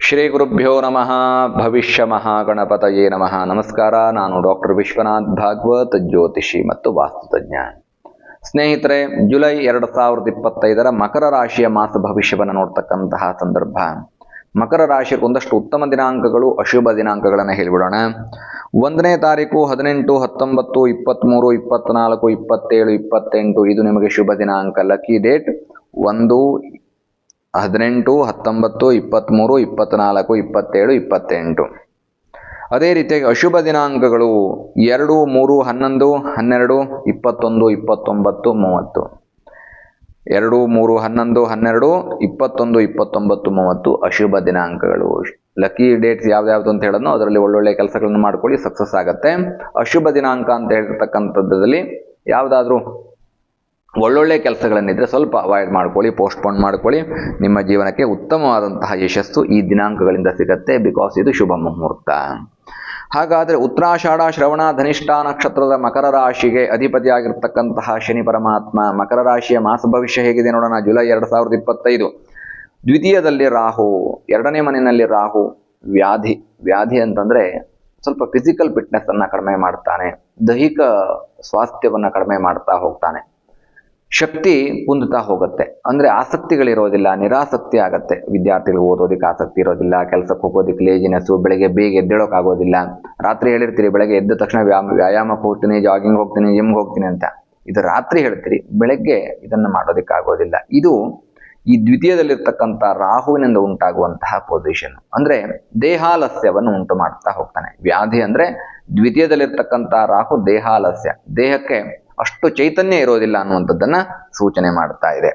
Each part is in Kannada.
ಶ್ರೀ ಗುರುಭ್ಯೋ ನಮಃ. ಭವಿಷ್ಯ ಮಹಾಗಣಪತಯೇ ನಮಃ. ನಮಸ್ಕಾರ, ನಾನು ಡಾಕ್ಟರ್ ವಿಶ್ವನಾಥ್ ಭಾಗವತ್, ಜ್ಯೋತಿಷಿ ಮತ್ತು ವಾಸ್ತುತಜ್ಞ ಸ್ನೇಹಿತರೆ, ಜುಲೈ ಎರಡು ಸಾವಿರದ ಇಪ್ಪತ್ತೈದರ ಮಕರ ರಾಶಿಯ ಮಾಸ ಭವಿಷ್ಯವನ್ನು ನೋಡ್ತಕ್ಕಂತಹ ಸಂದರ್ಭ. ಮಕರ ರಾಶಿಗೆ ಒಂದಷ್ಟು ಉತ್ತಮ ದಿನಾಂಕಗಳು, ಅಶುಭ ದಿನಾಂಕಗಳನ್ನು ಹೇಳಿಬಿಡೋಣ. ಒಂದನೇ ತಾರೀಕು ಹದಿನೆಂಟು, ಹತ್ತೊಂಬತ್ತು ಇಪ್ಪತ್ತ್ಮೂರು ಇಪ್ಪತ್ತ್ನಾಲ್ಕು ಇಪ್ಪತ್ತೇಳು, ಇಪ್ಪತ್ತೆಂಟು, ಇದು ನಿಮಗೆ ಶುಭ ದಿನಾಂಕ. ಲಕ್ಕಿ ಡೇಟ್ ಒಂದು ಹದಿನೆಂಟು, ಹತ್ತೊಂಬತ್ತು ಇಪ್ಪತ್ತ್ಮೂರು ಇಪ್ಪತ್ತ್ನಾಲ್ಕು ಇಪ್ಪತ್ತೇಳು, ಇಪ್ಪತ್ತೆಂಟು. ಅದೇ ರೀತಿಯಾಗಿ ಅಶುಭ ದಿನಾಂಕಗಳು ಎರಡು, ಮೂರು, ಹನ್ನೊಂದು, ಹನ್ನೆರಡು, ಇಪ್ಪತ್ತೊಂದು, ಇಪ್ಪತ್ತೊಂಬತ್ತು, ಮೂವತ್ತು. ಎರಡು, ಮೂರು, ಹನ್ನೊಂದು, ಹನ್ನೆರಡು, ಇಪ್ಪತ್ತೊಂದು, ಇಪ್ಪತ್ತೊಂಬತ್ತು, ಮೂವತ್ತು ಅಶುಭ ದಿನಾಂಕಗಳು. ಲಕ್ಕಿ ಡೇಟ್ಸ್ ಯಾವ್ಯಾವ್ದು ಅಂತ ಹೇಳೋದು ಅದರಲ್ಲಿ ಒಳ್ಳೊಳ್ಳೆ ಕೆಲಸಗಳನ್ನು ಮಾಡ್ಕೊಳ್ಳಿ ಸಕ್ಸಸ್ ಆಗುತ್ತೆ. ಅಶುಭ ದಿನಾಂಕ ಅಂತ ಹೇಳಿರ್ತಕ್ಕಂಥದ್ದಲ್ಲಿ ಯಾವುದಾದ್ರೂ ಒಳ್ಳೊಳ್ಳೆ ಕೆಲಸಗಳನ್ನಿದ್ದರೆ ಸ್ವಲ್ಪ ಅವಾಯ್ಡ್ ಮಾಡ್ಕೊಳ್ಳಿ ಪೋಸ್ಟ್ಪೋನ್ ಮಾಡ್ಕೊಳ್ಳಿ. ನಿಮ್ಮ ಜೀವನಕ್ಕೆ ಉತ್ತಮವಾದಂತಹ ಯಶಸ್ಸು ಈ ದಿನಾಂಕಗಳಿಂದ ಸಿಗತ್ತೆ ಬಿಕಾಸ್ ಇದು ಶುಭ ಮುಹೂರ್ತ. ಹಾಗಾದರೆ ಉತ್ತರಾಷಾಢ ಶ್ರವಣ ಧನಿಷ್ಠ ನಕ್ಷತ್ರದ ಮಕರ ರಾಶಿಗೆ ಅಧಿಪತಿಯಾಗಿರ್ತಕ್ಕಂತಹ ಶನಿ ಪರಮಾತ್ಮ ಮಕರ ರಾಶಿಯ ಮಾಸ ಭವಿಷ್ಯ ಹೇಗಿದೆ ನೋಡೋಣ. ಜುಲೈ ಎರಡು ಸಾವಿರದ ಇಪ್ಪತ್ತೈದು. ದ್ವಿತೀಯದಲ್ಲಿ ರಾಹು, ಎರಡನೇ ಮನೆಯಲ್ಲಿ ರಾಹು, ವ್ಯಾಧಿ ವ್ಯಾಧಿ ಅಂತಂದರೆ ಸ್ವಲ್ಪ ಫಿಸಿಕಲ್ ಫಿಟ್ನೆಸ್ ಅನ್ನ ಕಡಿಮೆ ಮಾಡ್ತಾನೆ. ದೈಹಿಕ ಸ್ವಾಸ್ಥ್ಯವನ್ನು ಕಡಿಮೆ ಮಾಡ್ತಾ ಹೋಗ್ತಾನೆ. ಶಕ್ತಿ ಕುಂದುತ್ತಾ ಹೋಗುತ್ತೆ. ಅಂದ್ರೆ ಆಸಕ್ತಿಗಳಿರೋದಿಲ್ಲ, ನಿರಾಸಕ್ತಿ ಆಗತ್ತೆ. ವಿದ್ಯಾರ್ಥಿಗಳು ಓದೋದಕ್ಕೆ ಆಸಕ್ತಿ ಇರೋದಿಲ್ಲ, ಕೆಲಸಕ್ಕೆ ಹೋಗೋದಕ್ಕೆ ಲೇಜಿನೆಸ್ಸು ಬೆಳಗ್ಗೆ ಬೇಗ ಎದ್ದೇಳೋಕ್ಕಾಗೋದಿಲ್ಲ ರಾತ್ರಿ ಹೇಳಿರ್ತೀರಿ, ಬೆಳಗ್ಗೆ ಎದ್ದ ತಕ್ಷಣ ವ್ಯಾಯಾಮ ವ್ಯಾಯಾಮಕ್ಕೆ ಹೋಗ್ತೀನಿ ಜಾಗಿಂಗ್ ಹೋಗ್ತೀನಿ ಜಿಮ್ಗೆ ಹೋಗ್ತೀನಿ ಅಂತ. ಇದು ರಾತ್ರಿ ಹೇಳ್ತೀರಿ, ಬೆಳಗ್ಗೆ ಇದನ್ನು ಮಾಡೋದಕ್ಕೆ ಆಗೋದಿಲ್ಲ. ಇದು ಈ ದ್ವಿತೀಯದಲ್ಲಿರ್ತಕ್ಕಂಥ ರಾಹುವಿನಿಂದ ಉಂಟಾಗುವಂತಹ ಪೊಸಿಷನ್ ಅಂದ್ರೆ ದೇಹಾಲಸ್ಯವನ್ನು ಉಂಟು ಮಾಡ್ತಾ ಹೋಗ್ತಾನೆ. ವ್ಯಾಧಿ ಅಂದ್ರೆ ದ್ವಿತೀಯದಲ್ಲಿರ್ತಕ್ಕಂಥ ರಾಹು ದೇಹಾಲಸ್ಯ. ದೇಹಕ್ಕೆ ಅಷ್ಟು ಚೈತನ್ಯ ಇರೋದಿಲ್ಲ ಅನ್ನುವಂಥದ್ದನ್ನ ಸೂಚನೆ ಮಾಡ್ತಾ ಇದೆ.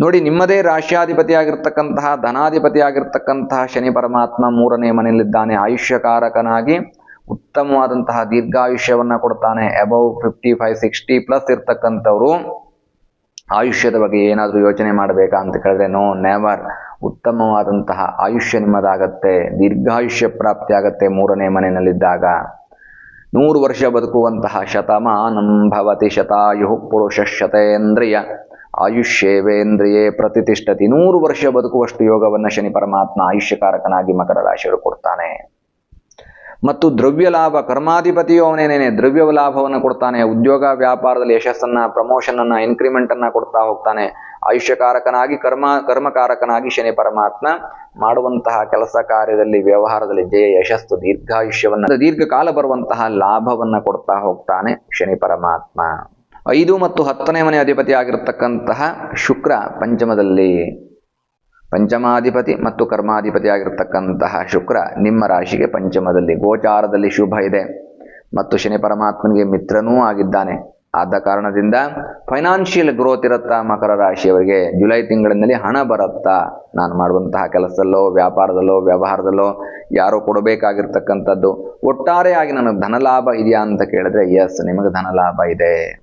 ನೋಡಿ, ನಿಮ್ಮದೇ ರಾಶ್ಯಾಧಿಪತಿ ಆಗಿರ್ತಕ್ಕಂತಹ ಧನಾಧಿಪತಿ ಆಗಿರ್ತಕ್ಕಂತಹ ಶನಿ ಪರಮಾತ್ಮ ಮೂರನೇ ಮನೆಯಲ್ಲಿದ್ದಾನೆ. ಆಯುಷ್ಯಕಾರಕನಾಗಿ ಉತ್ತಮವಾದಂತಹ ದೀರ್ಘಾಯುಷ್ಯವನ್ನು ಕೊಡ್ತಾನೆ. Above fifty five sixty plus ಇರ್ತಕ್ಕಂಥವ್ರು. ಆಯುಷ್ಯದ ಬಗ್ಗೆ ಏನಾದರೂ ಯೋಚನೆ ಮಾಡಬೇಕಾ ಅಂತ ಕೇಳಿದ್ರೆ ನೋ ನೆವರ್ ಉತ್ತಮವಾದಂತಹ ಆಯುಷ್ಯ ನಿಮ್ಮದಾಗತ್ತೆ. ದೀರ್ಘಾಯುಷ್ಯ ಪ್ರಾಪ್ತಿ ಆಗತ್ತೆ ಮೂರನೇ ಮನೆಯಲ್ಲಿದ್ದಾಗ. ನೂರು ವರ್ಷ ಬದುಕುವಂತಹ ಶತಮಾನಂ ಭವತಿ ಶತಾಯು ಪುರುಷ ಶತೇಂದ್ರಿಯ ಆಯುಷ್ಯೇವೇಂದ್ರಿಯೇ ಪ್ರತಿಷ್ಠತಿ. ನೂರು ವರ್ಷ ಬದುಕುವಷ್ಟು ಯೋಗವನ್ನು ಶನಿ ಪರಮಾತ್ಮ ಆಯುಷ್ಯಕಾರಕನಾಗಿ ಮಕರ ರಾಶಿಗಳು ಕೊಡ್ತಾನೆ. ಮತ್ತು ದ್ರವ್ಯ ಲಾಭ ಕರ್ಮಾಧಿಪತಿಯು ಅವನೇನೇನೆ? ದ್ರವ್ಯ ಲಾಭವನ್ನು ಕೊಡ್ತಾನೆ, ಉದ್ಯೋಗ ವ್ಯಾಪಾರದಲ್ಲಿ ಯಶಸ್ಸನ್ನ ಪ್ರಮೋಷನ್ ಅನ್ನ ಇನ್ಕ್ರಿಮೆಂಟ್ ಅನ್ನ ಕೊಡ್ತಾ ಹೋಗ್ತಾನೆ. ಆಯುಷ್ಯಕಾರಕನಾಗಿ, ಕರ್ಮ, ಕರ್ಮಕಾರಕನಾಗಿ ಶನಿ ಪರಮಾತ್ಮ ಮಾಡುವಂತಹ ಕೆಲಸ ಕಾರ್ಯದಲ್ಲಿ, ವ್ಯವಹಾರದಲ್ಲಿ ಜಯ, ಯಶಸ್ಸು, ದೀರ್ಘಾಯುಷ್ಯವನ್ನ, ದೀರ್ಘಕಾಲ ಬರುವಂತಹ ಲಾಭವನ್ನ ಕೊಡ್ತಾ ಹೋಗ್ತಾನೆ ಶನಿ ಪರಮಾತ್ಮ. ಐದು ಮತ್ತು ಹತ್ತನೇ ಮನೆ ಅಧಿಪತಿ ಆಗಿರತಕ್ಕಂತಹ ಶುಕ್ರ ಪಂಚಮದಲ್ಲಿ ಪಂಚಮಾಧಿಪತಿ ಮತ್ತು ಕರ್ಮಾಧಿಪತಿ ಆಗಿರತಕ್ಕಂತಹ ಶುಕ್ರ ನಿಮ್ಮ ರಾಶಿಗೆ ಪಂಚಮದಲ್ಲಿ, ಗೋಚಾರದಲ್ಲಿ ಶುಭ ಇದೆ ಮತ್ತು ಶನಿ ಪರಮಾತ್ಮನಿಗೆ ಮಿತ್ರನೂ ಆಗಿದ್ದಾನೆ. ಆದ ಕಾರಣದಿಂದ ಫೈನಾನ್ಷಿಯಲ್ ಗ್ರೋತ್ ಇರುತ್ತಾ ಮಕರ ರಾಶಿಯವರಿಗೆ ಜುಲೈ ತಿಂಗಳಿನಲ್ಲಿ ಹಣ ಬರುತ್ತಾ? ನಾನು ಮಾಡುವಂತಹ ಕೆಲಸದಲ್ಲೋ, ವ್ಯಾಪಾರದಲ್ಲೋ, ವ್ಯವಹಾರದಲ್ಲೋ ಯಾರೋ ಕೊಡಬೇಕಾಗಿರ್ತಕ್ಕಂಥದ್ದು ಒಟ್ಟಾರೆಯಾಗಿ ನನಗೆ ಧನಲಾಭ ಇದೆಯಾ ಅಂತ ಕೇಳಿದ್ರೆ ಎಸ್ ನಿಮಗೆ ಧನಲಾಭ ಇದೆ.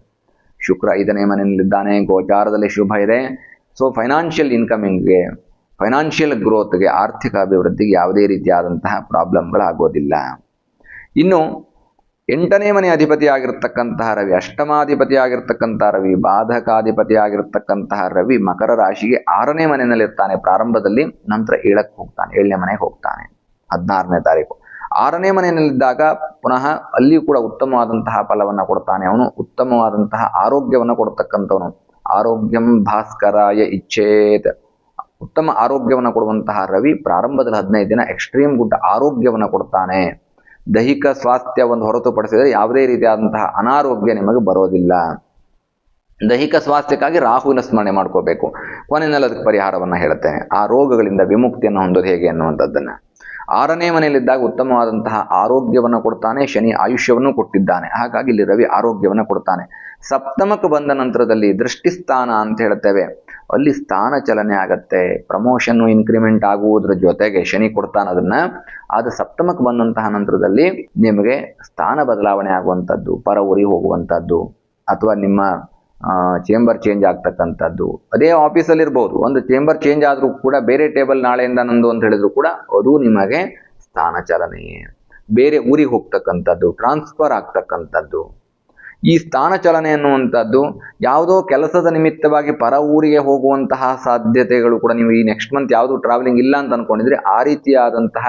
ಶುಕ್ರ ಐದನೇ ಮನೆಯಲ್ಲಿದ್ದಾನೆ, ಗೋಚಾರದಲ್ಲಿ ಶುಭ ಇದೆ. ಸೊ ಫೈನಾನ್ಷಿಯಲ್ ಇನ್ಕಮಿಂಗ್ಗೆ ಫೈನಾನ್ಷಿಯಲ್ ಗ್ರೋತ್ಗೆ ಆರ್ಥಿಕ ಅಭಿವೃದ್ಧಿಗೆ ಯಾವುದೇ ರೀತಿಯಾದಂತಹ ಪ್ರಾಬ್ಲಮ್ಗಳಾಗೋದಿಲ್ಲ ಇನ್ನು ಎಂಟನೇ ಮನೆ ಅಧಿಪತಿ ಆಗಿರ್ತಕ್ಕಂತಹ ರವಿ ಅಷ್ಟಮಾಧಿಪತಿ ಆಗಿರ್ತಕ್ಕಂತಹ ರವಿ ಬಾಧಕಾಧಿಪತಿ ಆಗಿರ್ತಕ್ಕಂತಹ ರವಿ ಮಕರ ರಾಶಿಗೆ ಆರನೇ ಮನೆಯಲ್ಲಿರ್ತಾನೆ. ಪ್ರಾರಂಭದಲ್ಲಿ ನಂತರ ಏಳಕ್ಕೆ ಹೋಗ್ತಾನೆ, ಏಳನೇ ಮನೆಗೆ ಹೋಗ್ತಾನೆ. ಹದಿನಾರನೇ ತಾರೀಕು. ಆರನೇ ಮನೆಯಲ್ಲಿದ್ದಾಗ ಪುನಃ ಅಲ್ಲಿಯೂ ಕೂಡ ಉತ್ತಮವಾದಂತಹ ಫಲವನ್ನು ಕೊಡ್ತಾನೆ. ಅವನು ಉತ್ತಮವಾದಂತಹ ಆರೋಗ್ಯವನ್ನು ಕೊಡ್ತಕ್ಕಂಥವನು. ಆರೋಗ್ಯಂ ಭಾಸ್ಕರಾಯ ಇಚ್ಛೇತ್. ಉತ್ತಮ ಆರೋಗ್ಯವನ್ನು ಕೊಡುವಂತಹ ರವಿ ಪ್ರಾರಂಭದಲ್ಲಿ ಹದಿನೈದು ದಿನ ಎಕ್ಸ್ಟ್ರೀಮ್ ಗುಡ್ ಆರೋಗ್ಯವನ್ನು ಕೊಡ್ತಾನೆ. ದೈಹಿಕ ಸ್ವಾಸ್ಥ್ಯವನ್ನು ಹೊರತುಪಡಿಸಿದರೆ ಯಾವುದೇ ರೀತಿಯಾದಂತಹ ಅನಾರೋಗ್ಯ ನಿಮಗೆ ಬರೋದಿಲ್ಲ. ದೈಹಿಕ ಸ್ವಾಸ್ಥ್ಯಕ್ಕಾಗಿ ರಾಹುವಿನ ಸ್ಮರಣೆ ಮಾಡ್ಕೋಬೇಕು. ಕೊನೆಯಲ್ಲಿ ಅದಕ್ಕೆ ಪರಿಹಾರವನ್ನು ಹೇಳುತ್ತೇನೆ ಆ ರೋಗಗಳಿಂದ ವಿಮುಕ್ತಿಯನ್ನು ಹೊಂದೋದು ಹೇಗೆ ಅನ್ನುವಂಥದ್ದನ್ನು ಆರನೇ ಮನೆಯಲ್ಲಿದ್ದಾಗ ಉತ್ತಮವಾದಂತಹ ಆರೋಗ್ಯವನ್ನು ಕೊಡ್ತಾನೆ, ಶನಿ ಆಯುಷ್ಯವನ್ನು ಕೊಟ್ಟಿದ್ದಾನೆ. ಹಾಗಾಗಿ ಇಲ್ಲಿ ರವಿ ಆರೋಗ್ಯವನ್ನು ಕೊಡ್ತಾನೆ. ಸಪ್ತಮಕ್ಕೆ ಬಂದ ನಂತರದಲ್ಲಿ ದೃಷ್ಟಿಸ್ಥಾನ ಅಂತ ಹೇಳ್ತೇವೆ. ಅಲ್ಲಿ ಸ್ಥಾನ ಚಲನೆ ಆಗತ್ತೆ ಪ್ರಮೋಷನ್ ಇನ್ಕ್ರಿಮೆಂಟ್ ಆಗುವುದರ ಜೊತೆಗೆ ಶನಿ ಕೊಡ್ತಾನೆ ಅದನ್ನ. ಅದು ಸಪ್ತಮಕ್ಕೆ ಬಂದಂತಹ ನಂತರದಲ್ಲಿ ನಿಮಗೆ ಸ್ಥಾನ ಬದಲಾವಣೆ ಆಗುವಂಥದ್ದು, ಪರ ಊರಿಗೆ ಹೋಗುವಂಥದ್ದು, ಅಥವಾ ನಿಮ್ಮ ಚೇಂಬರ್ ಚೇಂಜ್ ಆಗ್ತಕ್ಕಂಥದ್ದು. ಅದೇ ಆಫೀಸಲ್ಲಿ ಇರ್ಬೋದು. ಒಂದು ಚೇಂಬರ್ ಚೇಂಜ್ ಆದರೂ ಕೂಡ ಬೇರೆ ಟೇಬಲ್ ನಾಳೆಯಿಂದ ನಂದು ಅಂತ ಹೇಳಿದ್ರು ಕೂಡ ಅದು ನಿಮಗೆ ಸ್ಥಾನ ಚಲನೆಯೇ. ಬೇರೆ ಊರಿಗೆ ಹೋಗ್ತಕ್ಕಂಥದ್ದು ಟ್ರಾನ್ಸ್ಫರ್ ಆಗ್ತಕ್ಕಂಥದ್ದು. ಈ ಸ್ಥಾನ ಚಲನೆ ಅನ್ನುವಂಥದ್ದು ಯಾವುದೋ ಕೆಲಸದ ನಿಮಿತ್ತವಾಗಿ ಪರ ಊರಿಗೆ ಹೋಗುವಂತಹ ಸಾಧ್ಯತೆಗಳು ಕೂಡ ನೀವು ಈ ನೆಕ್ಸ್ಟ್ ಮಂತ್ ಯಾವುದು ಟ್ರಾವೆಲಿಂಗ್ ಇಲ್ಲ ಅಂತ ಅನ್ಕೊಂಡಿದ್ರೆ ಆ ರೀತಿಯಾದಂತಹ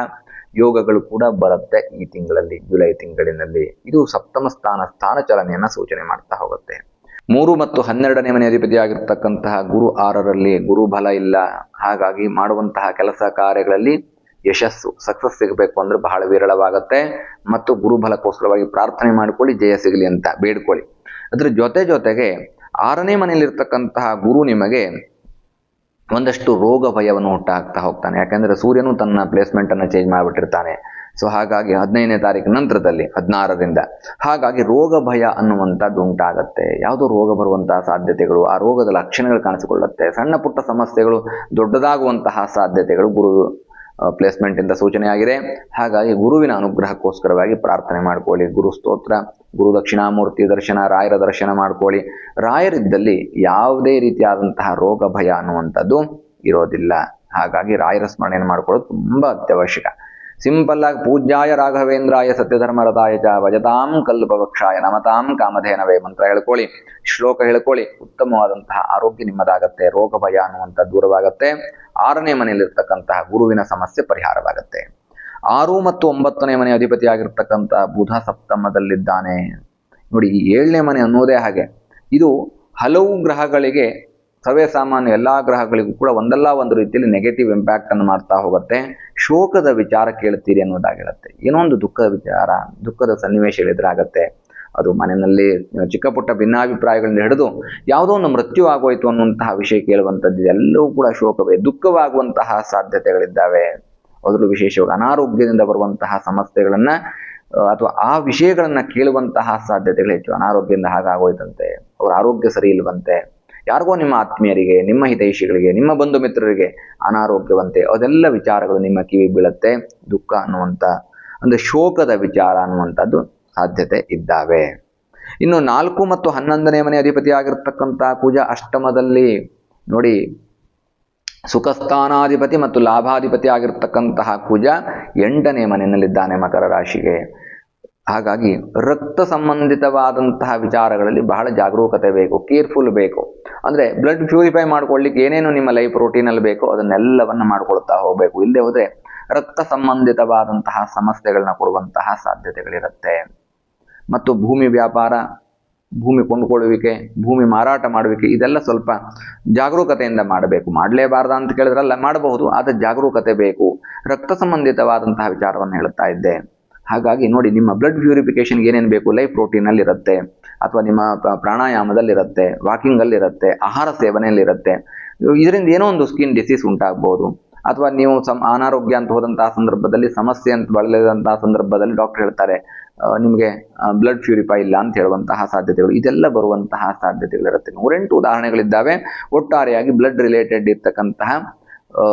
ಯೋಗಗಳು ಕೂಡ ಬರುತ್ತೆ ಈ ತಿಂಗಳಲ್ಲಿ, ಜುಲೈ ತಿಂಗಳಿನಲ್ಲಿ. ಇದು ಸಪ್ತಮ ಸ್ಥಾನ ಸ್ಥಾನ ಚಲನೆಯನ್ನು ಸೂಚನೆ ಮಾಡ್ತಾ ಹೋಗುತ್ತೆ. ಮೂರು ಮತ್ತು ಹನ್ನೆರಡನೇ ಮನೆ ಅಧಿಪತಿಯಾಗಿರ್ತಕ್ಕಂತಹ ಗುರು ಆರರಲ್ಲಿ ಗುರು ಬಲ ಇಲ್ಲ. ಹಾಗಾಗಿ ಮಾಡುವಂತಹ ಕೆಲಸ ಕಾರ್ಯಗಳಲ್ಲಿ ಯಶಸ್ಸು ಸಕ್ಸಸ್ ಸಿಗಬೇಕು ಅಂದ್ರೆ ಬಹಳ ವಿರಳವಾಗುತ್ತೆ ಮತ್ತು ಗುರುಬಲಕ್ಕೋಸ್ಕರವಾಗಿ ಪ್ರಾರ್ಥನೆ ಮಾಡಿಕೊಳ್ಳಿ, ಜಯ ಸಿಗಲಿ ಅಂತ ಬೇಡ್ಕೊಳ್ಳಿ. ಅದ್ರ ಜೊತೆ ಜೊತೆಗೆ ಆರನೇ ಮನೆಯಲ್ಲಿರ್ತಕ್ಕಂತಹ ಗುರು ನಿಮಗೆ ಒಂದಷ್ಟು ರೋಗ ಭಯವನ್ನು ಹುಟ್ಟಾಕ್ತಾ ಹೋಗ್ತಾನೆ. ಯಾಕಂದ್ರೆ ಸೂರ್ಯನು ತನ್ನ ಪ್ಲೇಸ್ಮೆಂಟ್ ಅನ್ನು ಚೇಂಜ್ ಮಾಡಿಬಿಟ್ಟಿರ್ತಾನೆ. ಸೊ ಹಾಗಾಗಿ ಹದಿನೈದನೇ ತಾರೀಕು ನಂತರದಲ್ಲಿ, ಹದಿನಾರರಿಂದ, ಹಾಗಾಗಿ ರೋಗ ಭಯ ಅನ್ನುವಂಥದ್ದು ಉಂಟಾಗತ್ತೆ. ಯಾವುದೋ ರೋಗ ಬರುವಂತಹ ಸಾಧ್ಯತೆಗಳು, ಆ ರೋಗದ ಲಕ್ಷಣಗಳು ಕಾಣಿಸಿಕೊಳ್ಳುತ್ತೆ. ಸಣ್ಣ ಪುಟ್ಟ ಸಮಸ್ಯೆಗಳು, ದೊಡ್ಡದಾಗುವಂತಹ ಸಾಧ್ಯತೆಗಳು ಗುರು ಪ್ಲೇಸ್ಮೆಂಟ್ ಇಂದ ಸೂಚನೆಯಾಗಿದೆ ಹಾಗಾಗಿ ಗುರುವಿನ ಅನುಗ್ರಹಕ್ಕೋಸ್ಕರವಾಗಿ ಪ್ರಾರ್ಥನೆ ಮಾಡ್ಕೊಳ್ಳಿ. ಗುರು ಸ್ತೋತ್ರ, ಗುರು ದಕ್ಷಿಣಾಮೂರ್ತಿ ದರ್ಶನ, ರಾಯರ ದರ್ಶನ ಮಾಡ್ಕೊಳ್ಳಿ. ರಾಯರಿದ್ದಲ್ಲಿ ಯಾವುದೇ ರೀತಿಯಾದಂತಹ ರೋಗ, ಭಯ ಅನ್ನುವಂಥದ್ದು ಇರೋದಿಲ್ಲ. ಹಾಗಾಗಿ ರಾಯರ ಸ್ಮರಣೆಯನ್ನು ಮಾಡ್ಕೊಳ್ಳೋದು ತುಂಬಾ ಅತ್ಯವಶ್ಯಕ. ಸಿಂಪಲ್ ಆಗಿ ಪೂಜ್ಯಾಯ ರಾಘವೇಂದ್ರಾಯ ಸತ್ಯಧರ್ಮರತಾಯ ಚ ಭಜತಾಂ ಕಲ್ಪವಕ್ಷಾಯ ನಮತಾಂ ಕಾಮಧೇನವೇ ಮಂತ್ರ ಹೇಳ್ಕೊಳ್ಳಿ, ಶ್ಲೋಕ ಹೇಳ್ಕೊಳ್ಳಿ, ಉತ್ತಮವಾದಂತಹ ಆರೋಗ್ಯ ನಿಮ್ಮದಾಗತ್ತೆ, ರೋಗ ಭಯ ಅನ್ನುವಂಥ ದೂರವಾಗತ್ತೆ. ಆರನೇ ಮನೆಯಲ್ಲಿರ್ತಕ್ಕಂತಹ ಗುರುವಿನ ಸಮಸ್ಯೆ ಪರಿಹಾರವಾಗತ್ತೆ. ಆರು ಮತ್ತು ಒಂಬತ್ತನೇ ಮನೆ ಅಧಿಪತಿಯಾಗಿರ್ತಕ್ಕಂತಹ ಬುಧ ಸಪ್ತಮದಲ್ಲಿದ್ದಾನೆ. ನೋಡಿ, ಈ ಏಳನೇ ಮನೆ ಅನ್ನೋದೇ ಹಾಗೆ. ಇದು ಹಲವು ಗ್ರಹಗಳಿಗೆ ಸರ್ವೇ ಸಾಮಾನ್ಯ ಎಲ್ಲ ಗ್ರಹಗಳಿಗೂ ಕೂಡ ಒಂದಲ್ಲ ಒಂದು ರೀತಿಯಲ್ಲಿ ನೆಗೆಟಿವ್ ಇಂಪ್ಯಾಕ್ಟ್ ಅನ್ನು ಮಾಡ್ತಾ ಹೋಗುತ್ತೆ. ಶೋಕದ ವಿಚಾರ ಕೇಳ್ತೀರಿ ಅನ್ನೋದಾಗಿರುತ್ತೆ ಏನೋ ಒಂದು ದುಃಖದ ವಿಚಾರ, ದುಃಖದ ಸನ್ನಿವೇಶ ಎದುರಾಗತ್ತೆ ಅದು ಮನೆಯಲ್ಲಿ ಚಿಕ್ಕ ಪುಟ್ಟ ಭಿನ್ನಾಭಿಪ್ರಾಯಗಳಿಂದ ಹಿಡಿದು ಯಾವುದೋ ಒಂದು ಮೃತ್ಯು ಆಗೋಯ್ತು ಅನ್ನುವಂತಹ ವಿಷಯ ಕೇಳುವಂಥದ್ದು ಎಲ್ಲವೂ ಕೂಡ ಶೋಕವೇ, ದುಃಖವಾಗುವಂತಹ ಸಾಧ್ಯತೆಗಳಿದ್ದಾವೆ. ಅದರಲ್ಲೂ ವಿಶೇಷವಾಗಿ ಅನಾರೋಗ್ಯದಿಂದ ಬರುವಂತಹ ಸಮಸ್ಯೆಗಳನ್ನು, ಅಥವಾ ಆ ವಿಷಯಗಳನ್ನು ಕೇಳುವಂತಹ ಸಾಧ್ಯತೆಗಳು ಹೆಚ್ಚು. ಅನಾರೋಗ್ಯದಿಂದ ಹಾಗಾಗೋಯ್ತಂತೆ. ಅವರ ಆರೋಗ್ಯ ಸರಿ ಇಲ್ವಂತೆ. ಯಾರಿಗೋ ನಿಮ್ಮ ಆತ್ಮೀಯರಿಗೆ, ನಿಮ್ಮ ಹಿತೈಷಿಗಳಿಗೆ, ನಿಮ್ಮ ಬಂಧು ಮಿತ್ರರಿಗೆ ಅನಾರೋಗ್ಯವಂತೆ ಅದೆಲ್ಲ ವಿಚಾರಗಳು ನಿಮ್ಮ ಕಿವಿ ಬೀಳುತ್ತೆ, ದುಃಖ ಅನ್ನುವಂಥ ಅಂದ್ರೆ ಶೋಕದ ವಿಚಾರ ಅನ್ನುವಂಥದ್ದು ಸಾಧ್ಯತೆ ಇದ್ದಾವೆ. ಇನ್ನು ನಾಲ್ಕು ಮತ್ತು ಹನ್ನೊಂದನೇ ಮನೆ ಅಧಿಪತಿ ಆಗಿರ್ತಕ್ಕಂಥ ಕುಜ ಅಷ್ಟಮದಲ್ಲಿ ನೋಡಿ, ಸುಖಸ್ಥಾನಾಧಿಪತಿ ಮತ್ತು ಲಾಭಾಧಿಪತಿ ಆಗಿರ್ತಕ್ಕಂತಹ ಕುಜ ಎಂಟನೇ ಮನೆಯಲ್ಲಿದ್ದಾನೆ ಮಕರ ರಾಶಿಗೆ. ಹಾಗಾಗಿ ರಕ್ತ ಸಂಬಂಧಿತವಾದಂತಹ ವಿಚಾರಗಳಲ್ಲಿ ಬಹಳ ಜಾಗರೂಕತೆ ಬೇಕು, ಕೇರ್ಫುಲ್ ಬೇಕು. ಅಂದರೆ ಬ್ಲಡ್ ಪ್ಯೂರಿಫೈ ಮಾಡ್ಕೊಳ್ಳಿಕ್ಕೆ ಏನೇನು ನಿಮ್ಮ ಲೈಫ್ ರೂಟೀನಲ್ಲಿ ಬೇಕೋ ಅದನ್ನೆಲ್ಲವನ್ನು ಮಾಡ್ಕೊಳ್ತಾ ಹೋಗಬೇಕು. ಇಲ್ಲದೆ ಹೋದರೆ ರಕ್ತ ಸಂಬಂಧಿತವಾದಂತಹ ಸಮಸ್ಯೆಗಳನ್ನ ಕೊಡುವಂತಹ ಸಾಧ್ಯತೆಗಳಿರುತ್ತೆ. ಮತ್ತು ಭೂಮಿ ವ್ಯಾಪಾರ, ಭೂಮಿ ಕೊಂಡುಕೊಳ್ಳುವಿಕೆ, ಭೂಮಿ ಮಾರಾಟ ಮಾಡುವಿಕೆ, ಇದೆಲ್ಲ ಸ್ವಲ್ಪ ಜಾಗರೂಕತೆಯಿಂದ ಮಾಡಬೇಕು. ಮಾಡಲೇಬಾರ್ದ ಅಂತ ಕೇಳಿದ್ರಲ್ಲ, ಮಾಡಬಹುದು, ಆದರೆ ಜಾಗರೂಕತೆ ಬೇಕು. ರಕ್ತ ಸಂಬಂಧಿತವಾದಂತಹ ವಿಚಾರವನ್ನು ಹೇಳುತ್ತಾ ಇದ್ದೆ. ಹಾಗಾಗಿ ನೋಡಿ, ನಿಮ್ಮ ಬ್ಲಡ್ ಪ್ಯೂರಿಫಿಕೇಶನ್ ಏನೇನು ಬೇಕು? ಲೈಫ್ ಪ್ರೋಟೀನಲ್ಲಿ ಇರುತ್ತೆ ಅಥವಾ ನಿಮ್ಮ ಪ್ರ- ಪ್ರಾಣಾಯಾಮದಲ್ಲಿರುತ್ತೆ ವಾಕಿಂಗಲ್ಲಿರುತ್ತೆ ಆಹಾರ ಸೇವನೆಯಲ್ಲಿರುತ್ತೆ. ಇದರಿಂದ ಏನೋ ಒಂದು ಸ್ಕಿನ್ ಡಿಸೀಸ್ ಉಂಟಾಗಬಹುದು ಅಥವಾ ನೀವು ಸಮ ಅನಾರೋಗ್ಯ ಅಂತ ಹೋದಂತಹ ಸಂದರ್ಭದಲ್ಲಿ, ಸಮಸ್ಯೆ ಅಂತ ಬಳಲಿದಂತಹ ಸಂದರ್ಭದಲ್ಲಿ ಡಾಕ್ಟರ್ ಹೇಳ್ತಾರೆ ನಿಮಗೆ ಬ್ಲಡ್ ಪ್ಯೂರಿಫೈ ಇಲ್ಲ ಅಂತ ಹೇಳುವಂತಹ ಸಾಧ್ಯತೆಗಳು. ಇದೆಲ್ಲ ಬರುವಂತಹ ಸಾಧ್ಯತೆಗಳಿರುತ್ತೆ. ನೂರೆಂಟು ಉದಾಹರಣೆಗಳಿದ್ದಾವೆ. ಒಟ್ಟಾರೆಯಾಗಿ ಬ್ಲಡ್ ರಿಲೇಟೆಡ್ ಇರ್ತಕ್ಕಂತಹ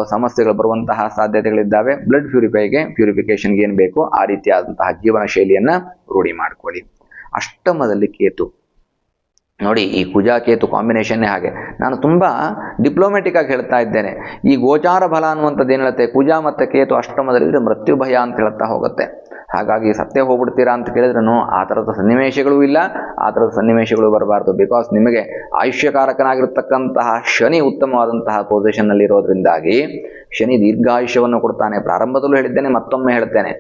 ಸಮಸ್ಯೆಗಳು ಬರುವಂತಹ ಸಾಧ್ಯತೆಗಳಿದ್ದಾವೆ. ಬ್ಲಡ್ ಪ್ಯೂರಿಫೈಗೆ ಪ್ಯೂರಿಫಿಕೇಶನ್ಗೆ ಏನು ಬೇಕೋ? ಆ ರೀತಿಯಾದಂತಹ ಜೀವನ ಶೈಲಿಯನ್ನು ರೂಢಿ ಮಾಡ್ಕೊಳ್ಳಿ. ಅಷ್ಟಮದಲ್ಲಿ ಕೇತು. ನೋಡಿ, ಈ ಕುಜಾ ಕೇತು ಕಾಂಬಿನೇಷನ್ನೇ ಹಾಗೆ. ನಾನು ತುಂಬ ಡಿಪ್ಲೊಮೆಟಿಕ್ ಆಗಿ ಹೇಳ್ತಾ ಇದ್ದೇನೆ. ಈ ಗೋಚಾರ ಫಲ ಅನ್ನುವಂಥದ್ದು ಏನು ಹೇಳುತ್ತೆ? ಕುಜಾ ಮತ್ತು ಕೇತು ಅಷ್ಟಮದಲ್ಲಿ ಮೃತ್ಯು ಭಯ ಅಂತ ಹೇಳ್ತಾ ಹೋಗುತ್ತೆ. ಹಾಗಾಗಿ ಸತ್ಯ ಹೋಗ್ಬಿಡ್ತೀರಾ ಅಂತ ಕೇಳಿದ್ರೂ ಆ ಥರದ ಸನ್ನಿವೇಶಗಳೂ ಇಲ್ಲ, ಆ ಥರದ ಸನ್ನಿವೇಶಗಳು ಬರಬಾರ್ದು. ಬಿಕಾಸ್ ನಿಮಗೆ ಆಯುಷ್ಯಕಾರಕನಾಗಿರ್ತಕ್ಕಂತಹ ಶನಿ ಉತ್ತಮವಾದಂತಹ ಪೊಸಿಷನ್ನಲ್ಲಿರೋದ್ರಿಂದಾಗಿ ಶನಿ ದೀರ್ಘಾಯುಷ್ಯವನ್ನು ಕೊಡ್ತಾನೆ. ಪ್ರಾರಂಭದಲ್ಲೂ ಹೇಳಿದ್ದೇನೆ, ಮತ್ತೊಮ್ಮೆ ಹೇಳ್ತೇನೆ.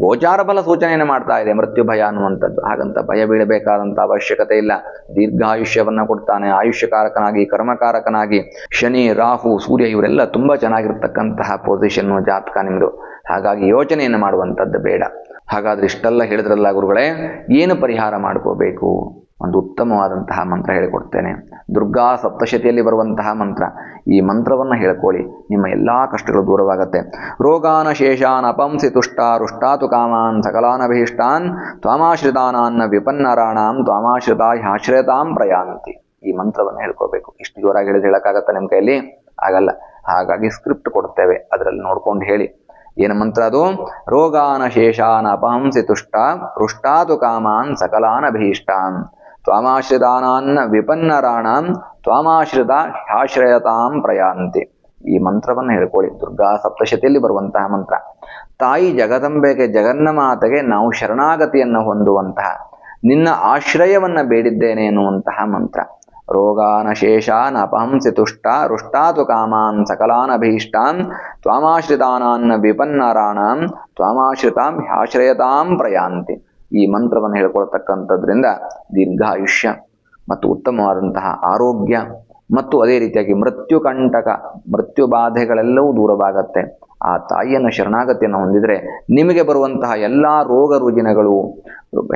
ಗೋಚಾರ ಬಲ ಸೂಚನೆಯನ್ನು ಮಾಡ್ತಾ ಇದೆ ಮೃತ್ಯು ಭಯ ಅನ್ನುವಂಥದ್ದು. ಹಾಗಂತ ಭಯ ಬೀಳಬೇಕಾದಂಥ ಅವಶ್ಯಕತೆ ಇಲ್ಲ. ದೀರ್ಘಾಯುಷ್ಯವನ್ನು ಕೊಡ್ತಾನೆ, ಆಯುಷ್ಯಕಾರಕನಾಗಿ, ಕರ್ಮಕಾರಕನಾಗಿ ಶನಿ, ರಾಹು, ಸೂರ್ಯ, ಇವರೆಲ್ಲ ತುಂಬ ಚೆನ್ನಾಗಿರ್ತಕ್ಕಂತಹ ಪೊಸಿಷನ್ನು ಜಾತಕ ನಿಮ್ದು. ಹಾಗಾಗಿ ಯೋಚನೆಯನ್ನು ಮಾಡುವಂಥದ್ದು ಬೇಡ. ಹಾಗಾದ್ರೆ ಇಷ್ಟೆಲ್ಲ ಹೇಳಿದ್ರಲ್ಲ ಗುರುಗಳೇ, ಏನು ಪರಿಹಾರ ಮಾಡ್ಕೋಬೇಕು? ಒಂದು ಉತ್ತಮವಾದಂತಹ ಮಂತ್ರ ಹೇಳಿಕೊಡ್ತೇನೆ. ದುರ್ಗಾ ಸಪ್ತಶತಿಯಲ್ಲಿ ಬರುವಂತಹ ಮಂತ್ರ. ಈ ಮಂತ್ರವನ್ನು ಹೇಳ್ಕೊಳ್ಳಿ. ನಿಮ್ಮ ಎಲ್ಲ ಕಷ್ಟಗಳು ದೂರವಾಗುತ್ತೆ. ರೋಗಾನ ಶೇಷಾನ್ ಅಪಂಸಿ ತುಷ್ಟ ರುಷ್ಟಾತು ಕಾಮಾನ್ ಸಕಲಾನಭೀಷ್ಟಾನ್ ತ್ವಾಮಾಶ್ರಿತಾನಾನ್ನ ವಿಪನ್ನರಾಣಾಂ ತ್ವಾಮಾಶ್ರಿತಾ ಆಶ್ರಯತಾಂ ಪ್ರಯಾಂತಿ ಈ ಮಂತ್ರವನ್ನು ಹೇಳ್ಕೋಬೇಕು ಇಷ್ಟು ಜೋರಾಗಿ ಹೇಳಿದ್ರೆ ಹೇಳಕ್ಕಾಗತ್ತೆ ನಿಮ್ಮ ಕೈಯಲ್ಲಿ? ಆಗಲ್ಲ ಹಾಗಾಗಿ ಸ್ಕ್ರಿಪ್ಟ್ ಕೊಡ್ತೇವೆ. ಅದರಲ್ಲಿ ನೋಡ್ಕೊಂಡು ಹೇಳಿ. ಏನು ಮಂತ್ರ ಅದು? ರೋಗಾನ ಶೇಷಾನ್ ಅಪಹಂಸಿ ತುಷ್ಟ ಕಾಮಾನ್ ಸಕಲಾನ ಭೀಷ್ಟಾನ್ ತ್ವಾಮಾಶ್ರಿತಾನಾನ್ನ ವಿಪನ್ನರಾಣಾಂ, ತ್ವಾಮಾಶ್ರಿತ ಆಶ್ರಯತಾಂ ಪ್ರಯಾಂತಿ. ಈ ಮಂತ್ರವನ್ನು ಹೇಳ್ಕೊಳ್ಳಿ. ದುರ್ಗಾ ಸಪ್ತಶತಿಯಲ್ಲಿ ಬರುವಂತಹ ಮಂತ್ರ. ತಾಯಿ ಜಗದಂಬೆಗೆ ಜಗನ್ನ ಮಾತೆಗೆ ನಾವು ಶರಣಾಗತಿಯನ್ನು ಹೊಂದುವಂತಹ, ನಿನ್ನ ಆಶ್ರಯವನ್ನ ಬೇಡಿದ್ದೇನೆ ಎನ್ನುವಂತಹ ಮಂತ್ರ. ರೋಗಾನಶೇಷಾನ್ ಅಪಹಂಸಿ ತುಷ್ಟ ರುಷ್ಟಾತು ಕಾಮಾನ್ ಸಕಲಾನಭೀಷ್ಟಾನ್ ತ್ವಾಮಾಶ್ರಿತಾನಾನ್ನ ವಿಪನ್ನರಾಣಾಂ ತ್ವಾಮಾಶ್ರಿತಾಂ ಹ್ಯಾಶ್ರಯತಾಂ ಪ್ರಯಾಂತಿ ಈ ಮಂತ್ರವನ್ನು ಹೇಳ್ಕೊಳ್ತಕ್ಕಂಥದ್ರಿಂದ ದೀರ್ಘಾಯುಷ್ಯ ಮತ್ತು ಉತ್ತಮವಾದಂತಹ ಆರೋಗ್ಯ ಮತ್ತು ಅದೇ ರೀತಿಯಾಗಿ ಮೃತ್ಯು ಕಂಟಕ, ಮೃತ್ಯು ಬಾಧೆಗಳೆಲ್ಲವೂ ದೂರವಾಗತ್ತೆ. ಆ ತಾಯಿಯನ್ನು ಶರಣಾಗತಿಯನ್ನು ಹೊಂದಿದರೆ ನಿಮಗೆ ಬರುವಂತಹ ಎಲ್ಲ ರೋಗ ರುಜಿನಗಳು,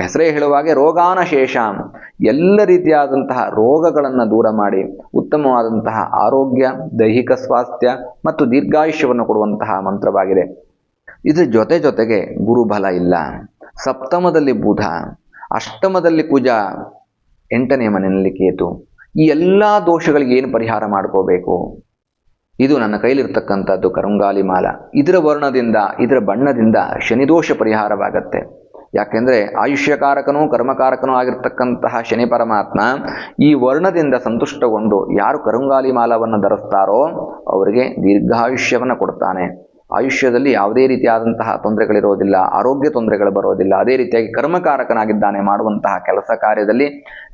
ಹೆಸರೇ ಹೇಳುವಾಗೆ ರೋಗಾನಶೇಷ, ಎಲ್ಲ ರೀತಿಯಾದಂತಹ ರೋಗಗಳನ್ನು ದೂರ ಮಾಡಿ ಉತ್ತಮವಾದಂತಹ ಆರೋಗ್ಯ, ದೈಹಿಕ ಸ್ವಾಸ್ಥ್ಯ ಮತ್ತು ದೀರ್ಘಾಯುಷ್ಯವನ್ನು ಕೊಡುವಂತಹ ಮಂತ್ರವಾಗಿದೆ. ಇದ್ರ ಜೊತೆ ಜೊತೆಗೆ ಗುರುಬಲ ಇಲ್ಲ. ಸಪ್ತಮದಲ್ಲಿ ಬುಧ, ಅಷ್ಟಮದಲ್ಲಿ ಕುಜ ಎಂಟನೇ ಮನೆಯಲ್ಲಿ ಕೇತು. ಈ ಎಲ್ಲ ದೋಷಗಳಿಗೆ ಏನು ಪರಿಹಾರ ಮಾಡ್ಕೋಬೇಕು? ಇದು ನನ್ನ ಕೈಲಿರ್ತಕ್ಕಂಥದ್ದು ಕರುಂಗಾಲಿ ಮಾಲ. ಇದರ ವರ್ಣದಿಂದ, ಇದರ ಬಣ್ಣದಿಂದ ಶನಿದೋಷ ಪರಿಹಾರವಾಗತ್ತೆ. ಯಾಕೆಂದರೆ ಆಯುಷ್ಯಕಾರಕನೂ ಕರ್ಮಕಾರಕನೂ ಆಗಿರ್ತಕ್ಕಂತಹ ಶನಿ ಪರಮಾತ್ಮ ಈ ವರ್ಣದಿಂದ ಸಂತುಷ್ಟಗೊಂಡು ಯಾರು ಕರುಂಗಾಲಿ ಮಾಲವನ್ನು ಧರಿಸ್ತಾರೋ ಅವರಿಗೆ ದೀರ್ಘಾಯುಷ್ಯವನ್ನು ಕೊಡ್ತಾನೆ. ಆಯುಷ್ಯದಲ್ಲಿ ಯಾವುದೇ ರೀತಿಯಾದಂತಹ ತೊಂದರೆಗಳಿರೋದಿಲ್ಲ, ಆರೋಗ್ಯ ತೊಂದರೆಗಳು ಬರೋದಿಲ್ಲ. ಅದೇ ರೀತಿಯಾಗಿ ಕರ್ಮಕಾರಕನಾಗಿದ್ದಾನೆ ಮಾಡುವಂತಹ ಕೆಲಸ ಕಾರ್ಯದಲ್ಲಿ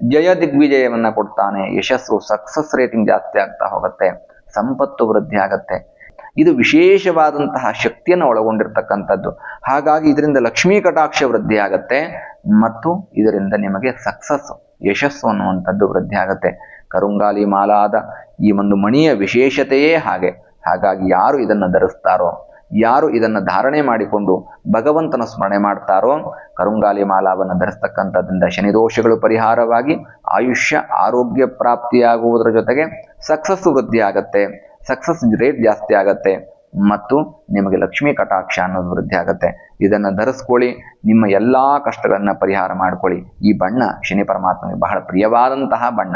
ಜಯ ದಿಗ್ವಿಜಯವನ್ನು ಕೊಡ್ತಾನೆ. ಯಶಸ್ಸು ಸಕ್ಸಸ್ ರೇಟಿಂಗ್ ಜಾಸ್ತಿ ಆಗ್ತಾ ಹೋಗುತ್ತೆ. ಸಂಪತ್ತು ವೃದ್ಧಿ ಆಗತ್ತೆ. ಇದು ವಿಶೇಷವಾದಂತಹ ಶಕ್ತಿಯನ್ನು ಒಳಗೊಂಡಿರ್ತಕ್ಕಂಥದ್ದು. ಹಾಗಾಗಿ ಇದರಿಂದ ಲಕ್ಷ್ಮೀ ಕಟಾಕ್ಷ ವೃದ್ಧಿ ಆಗತ್ತೆ. ಮತ್ತು ಇದರಿಂದ ನಿಮಗೆ ಸಕ್ಸಸ್ ಯಶಸ್ಸು ಅನ್ನುವಂಥದ್ದು ವೃದ್ಧಿ ಆಗತ್ತೆ. ಕರುಂಗಾಲಿ ಮಾಲಾದ ಈ ಒಂದು ಮಣಿಯ ವಿಶೇಷತೆಯೇ ಹಾಗೆ. ಹಾಗಾಗಿ ಯಾರು ಇದನ್ನು ಧರಿಸ್ತಾರೋ, ಯಾರು ಇದನ್ನು ಧಾರಣೆ ಮಾಡಿಕೊಂಡು ಭಗವಂತನ ಸ್ಮರಣೆ ಮಾಡ್ತಾರೋ, ಕರುಂಗಾಲಿ ಮಾಲಾವನ್ನು ಧರಿಸ್ತಕ್ಕಂಥದ್ರಿಂದ ಶನಿದೋಷಗಳು ಪರಿಹಾರವಾಗಿ ಆಯುಷ್ಯ, ಆರೋಗ್ಯ ಪ್ರಾಪ್ತಿಯಾಗುವುದರ ಜೊತೆಗೆ ಸಕ್ಸಸ್ಸು ವೃದ್ಧಿ ಆಗತ್ತೆ ಸಕ್ಸಸ್ ರೇಟ್ ಜಾಸ್ತಿ ಆಗತ್ತೆ ಮತ್ತು ನಿಮಗೆ ಲಕ್ಷ್ಮೀ ಕಟಾಕ್ಷ ಅನ್ನೋದು ವೃದ್ಧಿ ಆಗತ್ತೆ. ಇದನ್ನು ಧರಿಸ್ಕೊಳ್ಳಿ, ನಿಮ್ಮ ಎಲ್ಲ ಕಷ್ಟಗಳನ್ನು ಪರಿಹಾರ ಮಾಡಿಕೊಳ್ಳಿ. ಈ ಬಣ್ಣ ಶನಿ ಪರಮಾತ್ಮನಿಗೆ ಬಹಳ ಪ್ರಿಯವಾದಂತಹ ಬಣ್ಣ.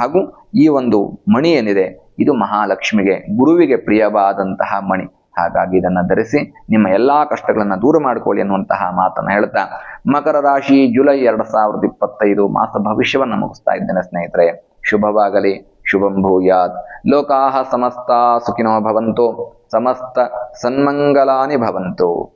ಹಾಗೂ ಈ ಒಂದು ಮಣಿ ಏನಿದೆ ಇದು ಮಹಾಲಕ್ಷ್ಮಿಗೆ, ಗುರುವಿಗೆ ಪ್ರಿಯವಾದಂತಹ ಮಣಿ. ಹಾಗಾಗಿ ಇದನ್ನು ಧರಿಸಿ ನಿಮ್ಮ ಎಲ್ಲಾ ಕಷ್ಟಗಳನ್ನು ದೂರ ಮಾಡಿಕೊಳ್ಳಿ ಅನ್ನುವಂತಹ ಮಾತನ್ನು ಹೇಳ್ತಾ, ಮಕರ ರಾಶಿ ಜುಲೈ ಎರಡ್ ಸಾವಿರದ ಇಪ್ಪತ್ತೈದು ಮಾಸ ಭವಿಷ್ಯವನ್ನು ಮುಗಿಸ್ತಾ ಇದ್ದೇನೆ ಸ್ನೇಹಿತರೆ. ಶುಭವಾಗಲಿ, ಶುಭಂ ಭೂಯಾತ್. ಲೋಕಾಹ ಸಮಸ್ತ ಸುಖಿನೋ ಭವಂತು, ಸಮಸ್ತ ಸನ್ಮಂಗಲಾನಿ ಭವಂತು.